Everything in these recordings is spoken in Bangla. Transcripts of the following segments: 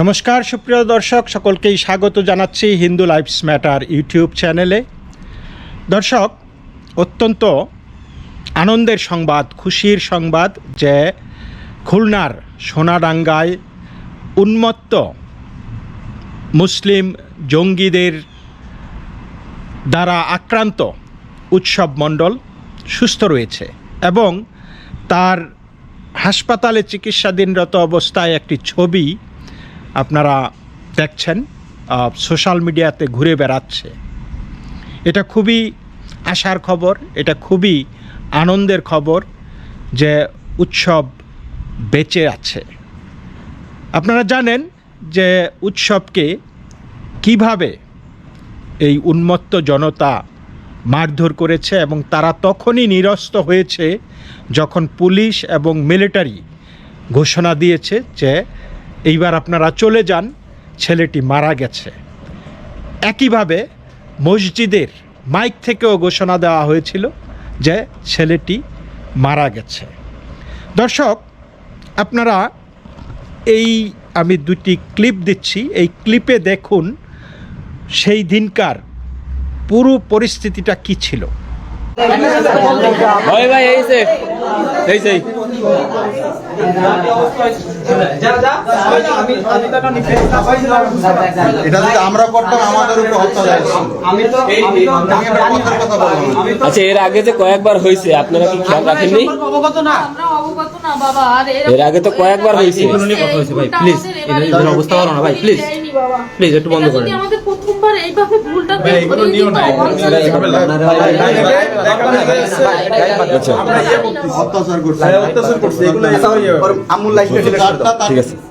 নমস্কার, সুপ্রিয় দর্শক, সকলকেই স্বাগত জানাচ্ছি হিন্দু লাইফস ম্যাটার ইউটিউব চ্যানেলে। দর্শক, অত্যন্ত আনন্দের সংবাদ, খুশির সংবাদ যে খুলনার সোনাডাঙ্গায় উন্মত্ত মুসলিম জঙ্গিদের দ্বারা আক্রান্ত উৎসব মণ্ডল সুস্থ রয়েছে এবং তার হাসপাতালে চিকিৎসাধীনরত অবস্থায় একটি ছবি আপনারা দেখছেন সোশ্যাল মিডিয়াতে ঘুরে বেড়াচ্ছে। এটা খুবই আশার খবর, এটা খুবই আনন্দের খবর যে উৎসব বেঁচে আছে। আপনারা জানেন যে উৎসবকে কীভাবে এই উন্মত্ত জনতা মারধর করেছে এবং তারা তখনই নিরস্ত হয়েছে যখন পুলিশ এবং মিলিটারি ঘোষণা দিয়েছে যে এইবার আপনারা চলে যান, ছেলেটি মারা গেছে। একইভাবে মসজিদের মাইক থেকেও ঘোষণা দেওয়া হয়েছিল যে ছেলেটি মারা গেছে। দর্শক, আপনারা এই আমি দুটি ক্লিপ দিচ্ছি। এই ক্লিপে দেখুন সেই দিনকার পুরো পরিস্থিতিটা কি ছিল। ভাই এই এই সেই এটা যদি আমরা করতাম আমাদের উপর হত্যা যাচ্ছে আমি একটা কথার কথা বললাম না। আচ্ছা এর আগে যে কয়েকবার হয়েছে আপনারা কি খেয়াল রাখেননি? অবগত না এর আগে তো কয়েকবার হয়েছে কথা হয়েছে ভাই প্লিজ অবস্থা ভালো না ভাই প্লিজ প্লিজ একটু বন্ধ করেন। এইভাবে ভুলটা ভাই এগুলো নিও না আচ্ছা অত্যাচার করছে অত্যাচার করছে এগুলো আমুল লাইফ ঠিক আছে তোর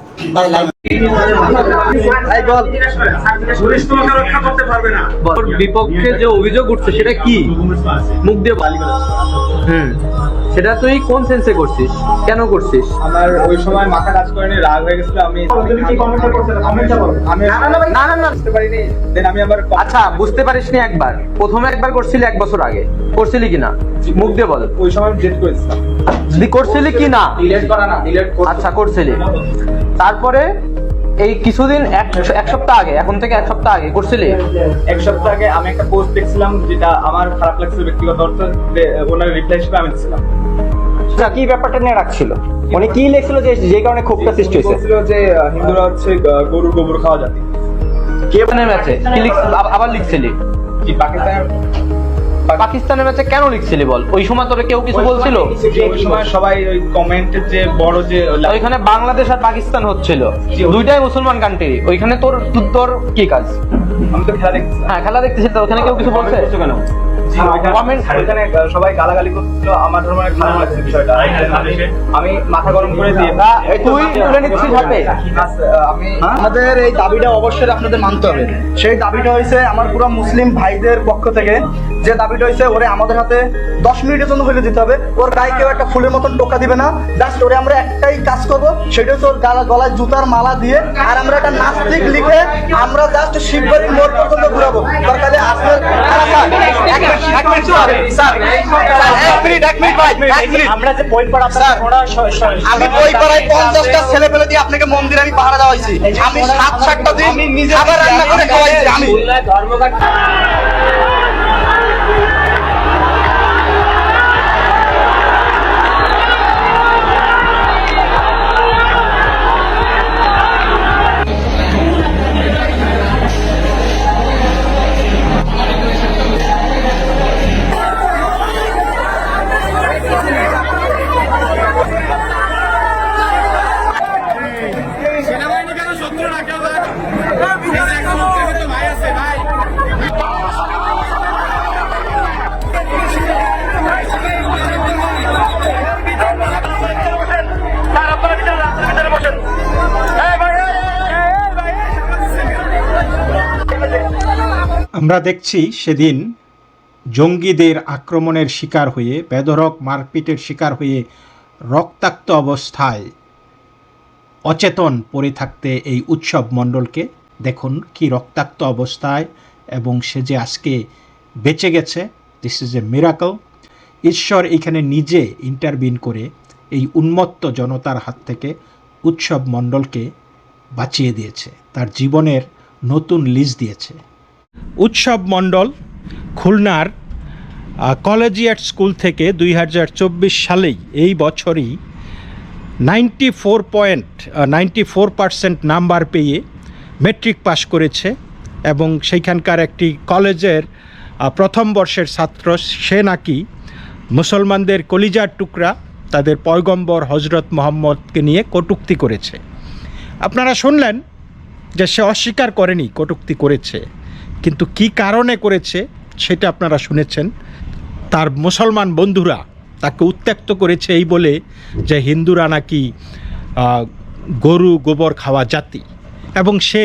বিপক্ষে যে অভিযোগ উঠছে সেটা কি? মুখ দিয়ে বল। হুম। সেটা তুই কোন সেন্সে করছিস? কেন করছিস? আমার ওই সময় মাথা কাজ করেনি রাগ হয়ে গেছিল আমি আমি না না না বুঝতে পারিনি। দেন আমি আবার আচ্ছা বুঝতে পারিসনি একবার। প্রথমে একবার করছিলি এক বছর আগে। করছিলি কিনা? মুখ দিয়ে বল। ওই সময় ডিলিট করেছিলাম। করছিলি? কি না? ডিলিট করা না ডিলিট আচ্ছা করছিলি। তারপরে এই কিছুদিন এক এক সপ্তাহ আগে এখন থেকে এক সপ্তাহ আগে করছিলি? এক সপ্তাহ আগে আমি একটা পোস্ট দেখছিলাম যেটা আমার খারাপ লাগছিল ব্যক্তিগত অর্থে ওনার রিপ্লাই হিসেবে আমি দিছিলাম। আচ্ছা কি ব্যাপারটা নিয়ে রাখছিল মানে কি লিখছিল যে যে কারণে ক্ষোভটা সৃষ্টি হয়েছে? যে হিন্দুরা হচ্ছে গরুর গোবর খাওয়া জাতি। কে মানে ম্যাচে? কি লিখ- আব- আবার লিখছিলি? কি পাকিস্তানের? পাকিস্তানের ম্যাচে কেন লিখছিলি বল? ওই সময় তোরে কেউ কিছু বলছিল? ওই সময় সবাই ওই কমেন্টে যে বড় যে ওইখানে বাংলাদেশ আর পাকিস্তান হচ্ছিল। দুইটাই মুসলমান কান্ট্রি ওইখানে তোর তোর- তোর কি কাজ? আমি তো খেলা দেখছি হ্যাঁ খেলা দেখতেছি তো ওখানে কেউ কিছু বলছে? কেন? জি, ওইখানে- Comment- ওইখানে আহ, সবাই গালাগালি করছিল আমার ধর্মের খারাপ লাগছে বিষয়টা। আমি মাথা গরম করে দিয়ে তুই তুলে নিচ্ছিস হাতে? আমি আমাদের এই দাবিটা অবশ্যই আপনাদের মানতে হবে। সেই দাবিটা হয়েছে আমার পুরো মুসলিম ভাইদের পক্ষ থেকে। যে দাবিটা হয়েছে ওরে আমাদের হাতে দশ মিনিটের জন্য হইলে দিতে হবে। ওর গায়ে কেউ একটা ফুলের মতন টোকা দিবে না। জাস্ট ওরে আমরা একটাই কাজ করব সেটা হচ্ছে ওর গালা গলায় জুতার মালা দিয়ে আর আমরা একটা নাস্তিক লিখে আমরা জাস্ট শিববাড়ির মোড় পর্যন্ত ঘুরাবো। দরকারে আপনার আমি বই পঞ্চাশটা ছেলে পেলে দিয়ে আপনাকে মন্দিরে আমি পাহারা দেওয়া হয়েছি। আমি সাত সাতটা দিন আবার রান্না করে খাওয়াইছি আমি। আমরা দেখছি সেদিন জঙ্গিদের আক্রমণের শিকার হয়ে বেধরক মারপিটের শিকার হয়ে রক্তাক্ত অবস্থায় অচেতন পড়ে থাকতে এই উৎসব মণ্ডলকে। দেখুন কি রক্তাক্ত অবস্থায় এবং সে যে আজকে বেঁচে গেছে দিস ইজ এ মিরাকল ঈশ্বর এখানে নিজে ইন্টারভিন করে এই উন্মত্ত জনতার হাত থেকে উৎসব মণ্ডলকে বাঁচিয়ে দিয়েছে, তার জীবনের নতুন লিজ দিয়েছে। উৎসব মণ্ডল খুলনার কলেজিয়েট স্কুল থেকে দুই হাজার চব্বিশ সালেই এই বছরই ninety four point ninety four percent number পেয়ে মেট্রিক পাশ করেছে এবং সেইখানকার একটি কলেজের প্রথম বর্ষের ছাত্র, সে নাকি মুসলমানদের কলিজার টুকরা তাদের পয়গম্বর হজরত মোহাম্মদকে নিয়ে কটূক্তি করেছে। আপনারা শুনলেন যে সে অস্বীকার করেনি কটূক্তি করেছে। কিন্তু কি কারণে করেছে সেটা আপনারা শুনেছেন। তার মুসলমান বন্ধুরা তাকে উত্ত্যক্ত করেছে এই বলে যে হিন্দুরা নাকি গরু গোবর খাওয়া জাতি। এবং সে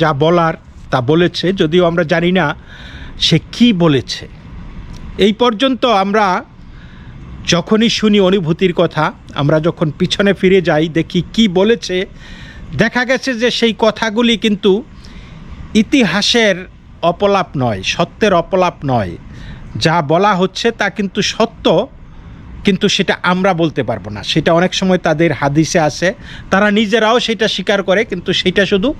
যা বলার তা বলেছে, যদিও আমরা জানি না সে কি বলেছে। এই পর্যন্ত আমরা যখনই শুনি অনুভূতির কথা, আমরা যখন পিছনে ফিরে যাই, দেখি কি বলেছে, দেখা গেছে যে সেই কথাগুলি কিন্তু ইতিহাসের অপলাপ নয়, সত্যের অপলাপ নয়। যা বলা হচ্ছে তা কিন্তু সত্য, কিন্তু সেটা আমরা বলতে পারব না। সেটা অনেক সময় তাদের হাদিসে আছে। তারা নিজেরাও সেটা স্বীকার করে, কিন্তু সেটা শুধু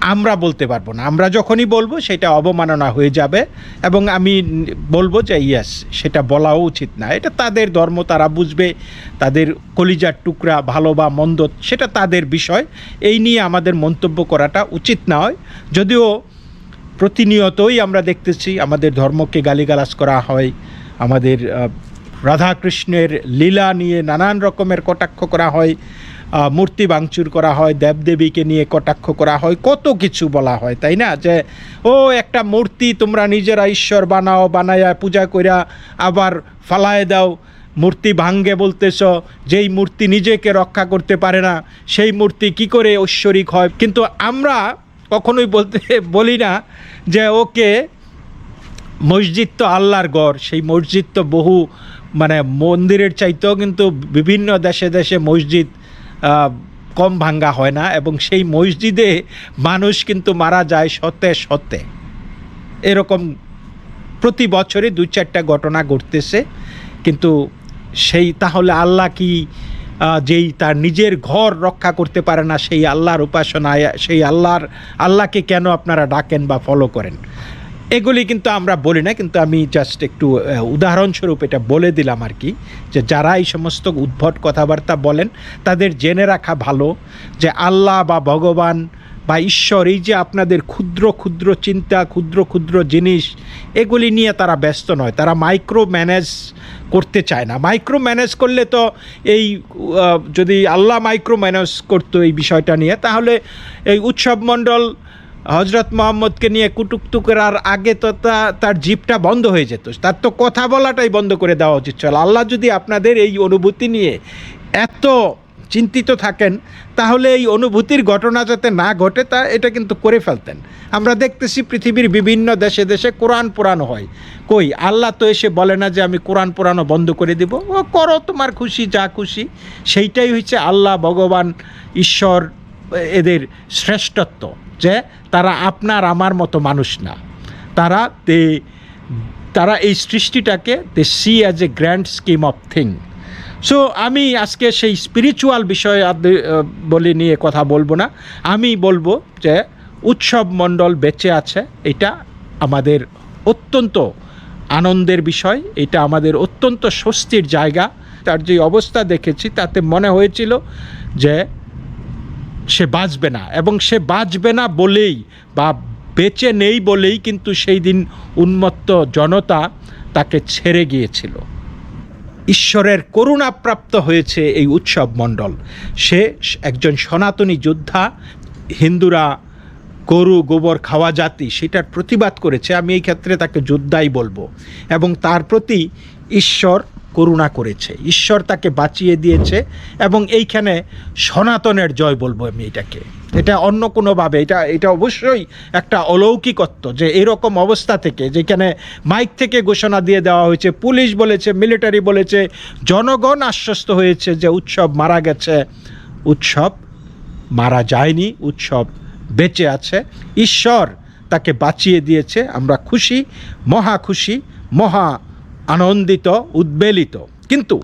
আমরা বলতে পারব না। আমরা যখনই বলব, সেটা অবমাননা হয়ে যাবে এবং আমি বলব যে, ইয়েস, সেটা বলাও উচিত না। এটা তাদের ধর্ম, তারা বুঝবে। তাদের কলিজার টুকরা ভালো বা মন্দ, সেটা তাদের বিষয়। এই নিয়ে আমাদের মন্তব্য করাটা উচিত নয়। যদিও প্রতিনিয়তই আমরা দেখতেছি আমাদের ধর্মকে গালিগালাজ করা হয়, আমাদের রাধাকৃষ্ণের লীলা নিয়ে নানান রকমের কটাক্ষ করা হয় মূর্তি ভাঙচুর করা হয়, দেবদেবীকে নিয়ে কটাক্ষ করা হয়, কত কিছু বলা হয়, তাই না? যে, ও, একটা মূর্তি তোমরা নিজেরা ঈশ্বর বানাও, বানায়া পূজা কইরা আবার ফালায় দাও, মূর্তি ভাঙ্গে বলতেছ, যেই মূর্তি নিজেকে রক্ষা করতে পারে না, সেই মূর্তি কি করে ঐশ্বরিক হয়? কিন্তু আমরা কখনোই বলতে বলি না যে ওকে মসজিদ তো আল্লাহর গড় সেই মসজিদ তো বহু মানে মন্দিরের চাইতেও কিন্তু বিভিন্ন দেশে দেশে মসজিদ কম ভাঙ্গা হয় না এবং সেই মসজিদে মানুষ কিন্তু মারা যায় সত্যে সত্যে এরকম প্রতি বছরে দুই চারটা ঘটনা ঘটতেছে। কিন্তু সেই তাহলে আল্লাহ কি যেই তার নিজের ঘর রক্ষা করতে পারে না, সেই আল্লাহর উপাসনায়, সেই আল্লাহর, আল্লাহকে কেন আপনারা ডাকেন বা ফলো করেন? এগুলি কিন্তু আমরা বলি না, কিন্তু আমি জাস্ট একটু উদাহরণস্বরূপ এটা বলে দিলাম আর কি, যে যারা এই সমস্ত উদ্ভট কথাবার্তা বলেন, তাদের জেনে রাখা ভালো যে আল্লাহ বা ভগবান বা ঈশ্বর, এই যে আপনাদের ক্ষুদ্র ক্ষুদ্র চিন্তা, ক্ষুদ্র ক্ষুদ্র জিনিস, এগুলি নিয়ে তারা ব্যস্ত নয়, তারা মাইক্রো ম্যানেজ করতে চায় না। মাইক্রো ম্যানেজ করলে তো এই যদি আল্লাহ মাইক্রো ম্যানেজ করতো এই বিষয়টা নিয়ে, তাহলে এই উৎসব মণ্ডল হজরত মোহাম্মদকে নিয়ে কুটুকটু করার আগে তো তা, তার জিপটা বন্ধ হয়ে যেত। তার তো কথা বলাটাই বন্ধ করে দেওয়া উচিত ছিল। আল্লাহ যদি আপনাদের এই অনুভূতি নিয়ে এত চিন্তিত থাকেন, তাহলে এই অনুভূতির ঘটনা যাতে না ঘটে, তা এটা কিন্তু করে ফেলতেন। আমরা দেখতেছি পৃথিবীর বিভিন্ন দেশে দেশে কোরআন পুরানো হয়। কই, আল্লাহ তো এসে বলে না যে আমি কোরআন পুরানো বন্ধ করে দিব। ও করো তোমার খুশি, যা খুশি। সেইটাই হচ্ছে আল্লাহ, ভগবান, ঈশ্বর, এদের শ্রেষ্ঠত্ব যে তারা আপনার আমার মতো মানুষ না। তারা দে তারা এই সৃষ্টিটাকে they see as a grand scheme of thing so আমি আজকে সেই স্পিরিচুয়াল বিষয় বলে নিয়ে কথা বলব না। আমি বলব যে উৎসব মণ্ডল বেঁচে আছে, এটা আমাদের অত্যন্ত আনন্দের বিষয়, এটা আমাদের অত্যন্ত স্বস্তির জায়গা। তার যে অবস্থা দেখেছি, তাতে মনে হয়েছিল যে সে বাঁচবে না এবং সে বাঁচবে না বলেই বা বেঁচে নেই বলেই কিন্তু সেই দিন উন্মত্ত জনতা তাকে ছেড়ে গিয়েছিল। ঈশ্বরের করুণাপ্রাপ্ত হয়েছে এই উৎসব মণ্ডল। সে একজন সনাতনী যোদ্ধা হিন্দুরা গরু, গোবর খাওয়া জাতি, সেটার প্রতিবাদ করেছে। আমি এই ক্ষেত্রে তাকে যোদ্ধাই বলব। এবং তার প্রতি ঈশ্বর করুণা করেছে। ঈশ্বর তাকে বাঁচিয়ে দিয়েছে এবং এইখানে সনাতনের জয় বলব আমি এটাকে। এটা অন্য কোনোভাবে, এটা এটা অবশ্যই একটা অলৌকিকত্ব যে এরকম অবস্থা থেকে, যেখানে মাইক থেকে ঘোষণা দিয়ে দেওয়া হয়েছে, পুলিশ বলেছে, মিলিটারি বলেছে, জনগণ আশ্বস্ত হয়েছে যে উৎসব মারা গেছে। উৎসব মারা যায়নি, উৎসব বেঁচে আছে। ঈশ্বর তাকে বাঁচিয়ে দিয়েছে। আমরা খুশি, মহা খুশি, মহা আনন্দিত, উদ্বেলিত। কিন্তু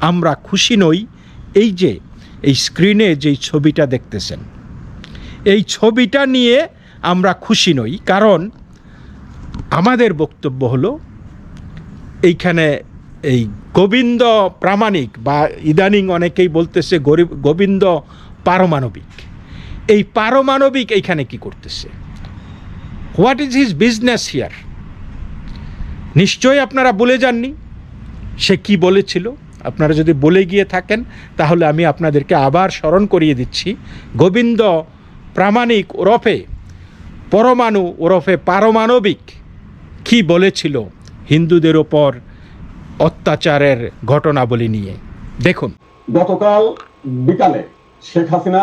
আমরা খুশি নই এই যে, এই স্ক্রিনে যেই ছবিটা দেখতেছেন। এই ছবিটা নিয়ে আমরা খুশি নই। কারণ আমাদের বক্তব্য হলো, এইখানে এই গোবিন্দ প্রামাণিক বা ইদানিং অনেকেই বলতেছে গরিব, গোবিন্দ পারমাণবিক। এই পারমাণবিক এইখানে কি করতেছে? What is his business here নিশ্চয়ই আপনারা বলে যাননি। সে কি বলেছিল? আপনারা যদি বলে গিয়ে থাকেন, তাহলে আমি আপনাদেরকে আবার স্মরণ করিয়ে দিচ্ছি। গোবিন্দ প্রামাণিক ওরফে, পরমাণু ওরফে পারমাণবিক কি বলেছিল হিন্দুদের ওপর অত্যাচারের ঘটনাবলী নিয়ে? দেখুন। গতকাল বিকালে শেখ হাসিনা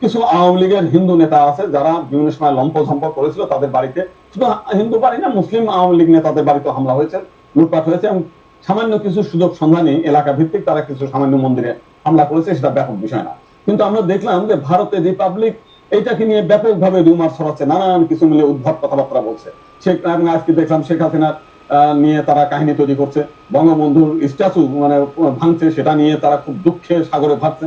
কিছু আওয়ামী লীগের হিন্দু নেতা আছে যারা বিভিন্ন সময় লম্প ঝম্প করেছিল তাদের বাড়িতে। শুধু হিন্দু বাড়ি না, মুসলিম আওয়ামী লীগ নেতাদের বাড়িতে হামলা হয়েছে, লুটপাট হয়েছে এবং সামান্য কিছু সুযোগ সন্ধানী এলাকা ভিত্তিক তারা কিছু সামান্য মন্দিরে হামলা করেছে, সেটা ব্যাপক বিষয় না। কিন্তু আমরা দেখলাম যে ভারতের রিপাবলিক এইটাকে নিয়ে ব্যাপকভাবে রুমার ছড়াচ্ছে, নানান কিছু মিলে উদ্ভট কথাবার্তা বলছে। শেখ আজকে দেখলাম শেখ হাসিনার নিয়ে তারা কাহিনী তৈরি করছে। বঙ্গবন্ধুর স্ট্যাচু মানে ভাঙছে, সেটা নিয়ে তারা খুব দুঃখে সাগরে ভাবছে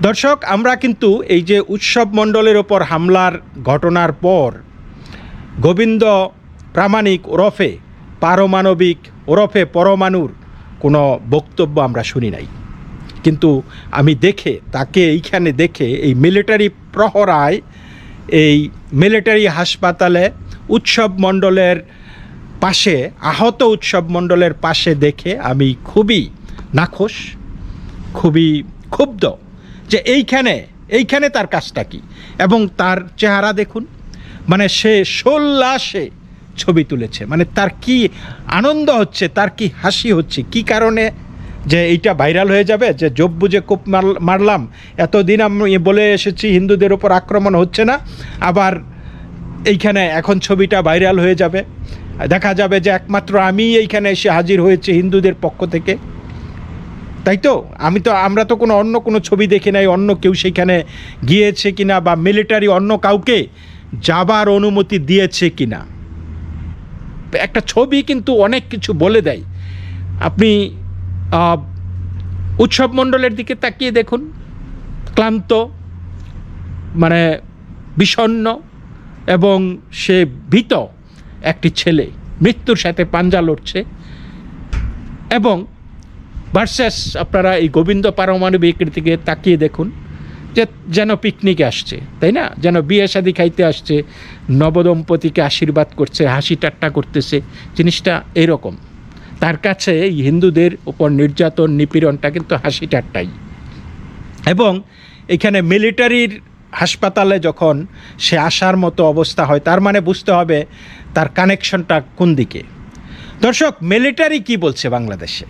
দর্শক, আমরা কিন্তু এই যে উৎসব মণ্ডলের ওপর হামলার ঘটনার পর গোবিন্দ প্রামাণিক ওরফে, পারমাণবিক ওরফে পরমাণুর কোনো বক্তব্য আমরা শুনি নাই। কিন্তু আমি দেখে, তাকে এইখানে দেখে এই মিলিটারি প্রহরায়, এই মিলিটারি হাসপাতালে উৎসব মণ্ডলের পাশে, আহত উৎসব মণ্ডলের পাশে দেখে আমি খুবই নাখোশ, খুবই ক্ষুব্ধ। যে এইখানে এইখানে তার কাজটা কি? এবং তার চেহারা দেখুন মানে সে সোল্লাসে ছবি তুলেছে। মানে তার কি আনন্দ হচ্ছে, তার কি হাসি হচ্ছে, কি কারণে যে এইটা ভাইরাল হয়ে যাবে? যে জব বুঝে কোপ মারলাম, এতদিন আমি বলে এসেছি, হিন্দুদের ওপর আক্রমণ হচ্ছে না, আবার এইখানে এখন ছবিটা ভাইরাল হয়ে যাবে। দেখা যাবে যে একমাত্র আমি এইখানে এসে হাজির হয়েছে হিন্দুদের পক্ষ থেকে। তাই তো? আমি তো, আমরা তো কোনো অন্য কোনো ছবি দেখি নাই, অন্য কেউ সেখানে গিয়েছে কিনা বা মিলিটারি অন্য কাউকে যাবার অনুমতি দিয়েছে কিনা। একটা ছবি কিন্তু অনেক কিছু বলে দেয়। আপনি উৎসব মণ্ডলের দিকে তাকিয়ে দেখুন। ক্লান্ত মানে বিষণ্ণ এবং সে ভীত একটি ছেলে। মৃত্যুর সাথে পাঞ্জা লড়ছে এবং ভার্সাস, আপনারা এই গোবিন্দ পারমাণবিকের দিকে তাকিয়ে দেখুন যে যেন পিকনিকে আসছে, তাই না? যেন বিয়ে শাদি খাইতে আসছে, নবদম্পতিকে আশীর্বাদ করছে, হাসি ঠাট্টা করতেছে, জিনিসটা এরকম। তার কাছে এই হিন্দুদের উপর নির্যাতন, নিপীড়নটা কিন্তু হাসি ঠাট্টাই। এবং এখানে মিলিটারির হাসপাতালে যখন সে আসার মতো অবস্থা হয়, তার মানে বুঝতে হবে তার কানেকশনটা কোন দিকে। দর্শক, মিলিটারি কি বলছে বাংলাদেশে?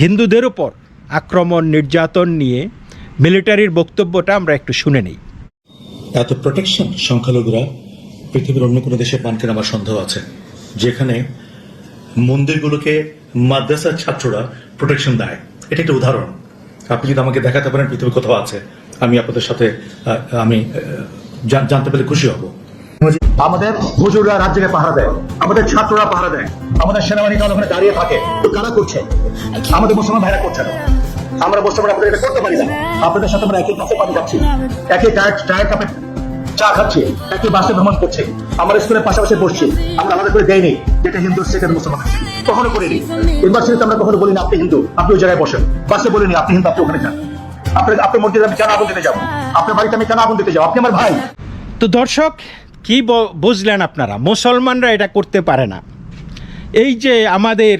হিন্দুদের উপর আক্রমণ, নির্যাতন নিয়ে মিলিটারির বক্তব্যটা আমরা একটু শুনে নিই। এত প্রোটেকশন সংখ্যালঘুরা পৃথিবীর অন্য কোনো দেশে পান কিনা আমার সন্দেহ আছে? যেখানে মন্দিরগুলোকে মাদ্রাসার ছাত্ররা প্রোটেকশন দেয়। এটা একটা উদাহরণ। আপনি যদি আমাকে দেখাতে পারেন পৃথিবীর কোথাও আছে, আমি আপনাদের সাথে আমি জানতে পেরে খুশি হব। আমাদের হুজুররা রাজ্যকে পাহারা দেয়, আমাদের ছাত্ররা পাহারা দেয়, আমাদের সেনাবাহিনী ওখানে দাঁড়িয়ে থাকে, তো কারা করছে? আমাদের মুসলমান ভাইরা করছে না। আমরা মুসলমান আপনাদের এটা করতে পারি না। আপনাদের সাথে আমরা একই কাছে পানি খাচ্ছি, একই চায়ের চায়ের কাপে চা খাচ্ছি, একই বাসে ভ্রমণ করছি, আমরা স্কুলের পাশাপাশি বসছি আমরা আমাদের করে দেয়নি যেটা হিন্দু, সেখানে মুসলমান আছে। কখনো করিনি। ইউনিভার্সিটিতে আমরা কখনো বলিনি, আপনি হিন্দু, আপনি ওই জায়গায় বসেন। বাসে বলিনি, আপনি হিন্দু, আপনি ওখানে যান। আপনার আপনার মসজিদে আমি কেন আগুন দিতে যাব? আপনার বাড়িতে আমি কেন আগুন দিতে যাব? আপনি আমার ভাই। তো দর্শক কি বুঝলেন আপনারা? মুসলমানরা এটা করতে পারে না। এই যে আমাদের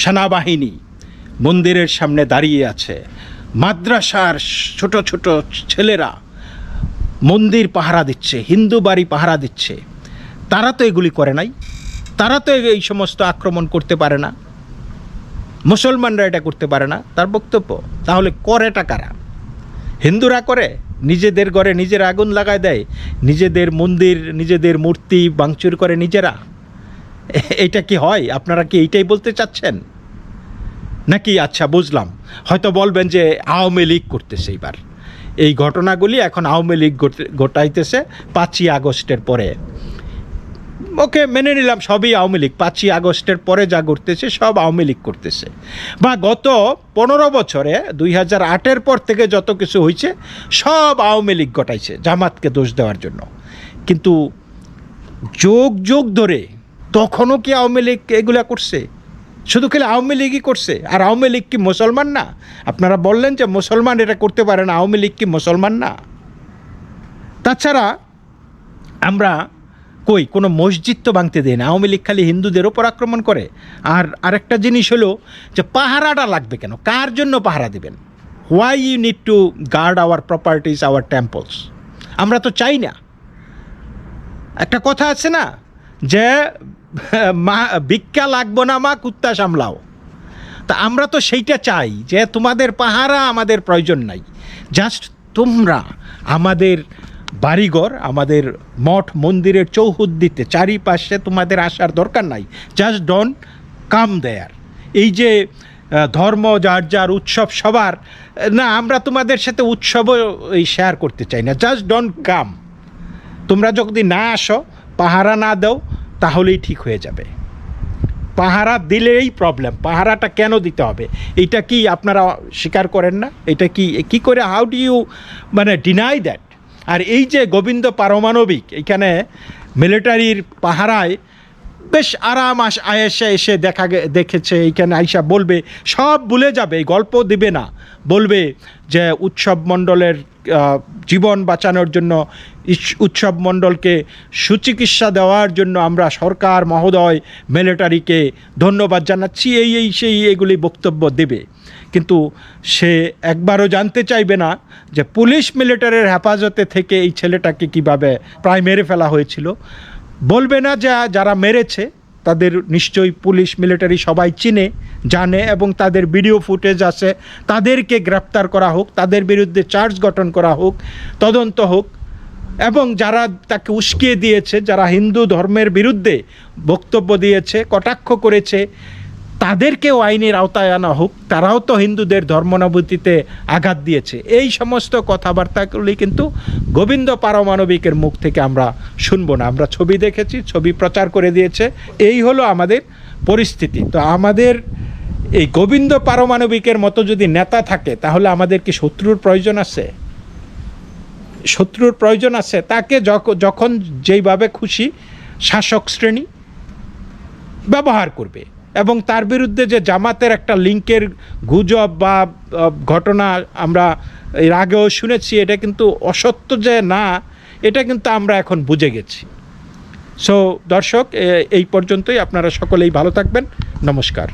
সেনাবাহিনী মন্দিরের সামনে দাঁড়িয়ে আছে, মাদ্রাসার ছোট ছোট ছেলেরা মন্দির পাহারা দিচ্ছে, হিন্দু বাড়ি পাহারা দিচ্ছে, তারা তো এগুলি করে নাই, তারা তো এই সমস্ত আক্রমণ করতে পারে না, মুসলমানরা এটা করতে পারে না, তার বক্তব্য। তাহলে করেটা কারা? হিন্দুরা করে? নিজেদের ঘরে নিজের আগুন লাগায় দেয়, নিজেদের মন্দির, নিজেদের মূর্তি ভাঙচুর করে নিজেরা। এটা কি হয়? আপনারা কি এইটাই বলতে চাচ্ছেন? নাকি আচ্ছা বুঝলাম। হয়তো বলবেন যে আওয়ামী লীগ করতেছে এইবার। এই ঘটনাগুলি এখন আওয়ামী লীগ ঘটে- ঘটাইতেছে পাঁচই আগস্টের পরে। ওকে মেনে নিলাম, সবই আওয়ামী লীগ। পাঁচই আগস্টের পরে যা ঘটতেছে, সব আওয়ামী লীগ করতেছে। বা গত পনেরো বছরে, দুই হাজার আটের পর থেকে যত কিছু হয়েছে সব আওয়ামী লীগ ঘটাইছে, জামাতকে দোষ দেওয়ার জন্য। কিন্তু যোগ যোগ ধরে তখনও কি আওয়ামী লীগ এগুলা করছে? শুধু খেলে আওয়ামী লীগই করছে? আর আওয়ামী লীগ কি মুসলমান না? আপনারা বললেন যে মুসলমান এটা করতে পারে না, আওয়ামী লীগ কি মুসলমান না? তাছাড়া আমরা কই, কোনো মসজিদ তো ভাঙতে দেয় না। আওয়ামী লীগ খালি হিন্দুদের ওপর আক্রমণ করে। আর আরেকটা জিনিস হলো যে পাহারাটা লাগবে কেন? কার জন্য পাহারা দেবেন? Why you need to guard our properties our temples আমরা তো চাই না। একটা কথা আছে না যে, মা, ভিক্ষা লাগবো না মা, কুত্তা সামলাও। তা আমরা তো সেইটা চাই যে তোমাদের পাহারা আমাদের প্রয়োজন নাই। জাস্ট তোমরা আমাদের বাড়িঘর আমাদের মঠ মন্দিরের চৌহদ্দিতে, চারিপাশে তোমাদের আসার দরকার নাই। জাস্ট ডন কাম দেয়ার এই যে ধর্ম, যার যার উৎসব, সবার, না, আমরা তোমাদের সাথে উৎসবও এই শেয়ার করতে চাই না। জাস্ট ডন কাম তোমরা যদি না আসো, পাহারা না দাও, তাহলেই ঠিক হয়ে যাবে। পাহারা দিলেই প্রবলেম পাহারাটা কেন দিতে হবে? এটা কি আপনারা স্বীকার করেন না? এটা কি কি করে হাউ ডু ইউ মানে ডিনাই দ্যাট আর এই যে গোবিন্দ পারমাণবিক এখানে মিলিটারির পাহারায় বেশ আরাম আস আয়েসে এসে দেখা দেখেছে এইখানে আইসা বলবে, সব ভুলে যাবে, এই গল্প দিবে না। বলবে যে উৎসব মণ্ডলের জীবন বাঁচানোর জন্য উৎসব মণ্ডলকে সুচিকিৎসা দেওয়ার জন্য আমরা সরকার মহোদয় মিলিটারিকে ধন্যবাদ জানাচ্ছি, এই এই, সেই, এগুলি বক্তব্য দেবে। কিন্তু সে একবারও জানতে চাইবে না যে পুলিশ মিলিটারির হেফাজতে থেকে এই ছেলেটাকে কীভাবে প্রায় মেরে ফেলা হয়েছিল। বলবে না যে যারা মেরেছে, তাদের নিশ্চয়ই পুলিশ, মিলিটারি সবাই চিনে, জানে এবং তাদের ভিডিও ফুটেজ আছে। তাদেরকে গ্রেপ্তার করা হোক, তাদের বিরুদ্ধে চার্জ গঠন করা হোক, তদন্ত হোক, এবং যারা তাকে উস্কিয়ে দিয়েছে, যারা হিন্দু ধর্মের বিরুদ্ধে বক্তব্য দিয়েছে, কটাক্ষ করেছে তাদেরকেও আইনের আওতায় আনা হোক, তারাও তো হিন্দুদের ধর্মানুভূতিতে আঘাত দিয়েছে। এই সমস্ত কথাবার্তাগুলি কিন্তু গোবিন্দ পারমাণবিকের মুখ থেকে আমরা শুনব না। আমরা ছবি দেখেছি, ছবি প্রচার করে দিয়েছে। এই হলো আমাদের পরিস্থিতি। তো আমাদের এই গোবিন্দ পারমাণবিকের মতো যদি নেতা থাকে, তাহলে আমাদের কি শত্রুর প্রয়োজন আছে? শত্রুর প্রয়োজন আছে। তাকে যখ- যখন যেইভাবে খুশি শাসক শ্রেণি ব্যবহার করবে। এবং তার বিরুদ্ধে যে জামাতের একটা লিঙ্কের গুজব বা ঘটনা আমরা এর আগেও শুনেছি, এটা কিন্তু অসত্য যে না, এটা কিন্তু আমরা এখন বুঝে গেছি। সো দর্শক এই পর্যন্তই। আপনারা সকলেই ভালো থাকবেন। নমস্কার।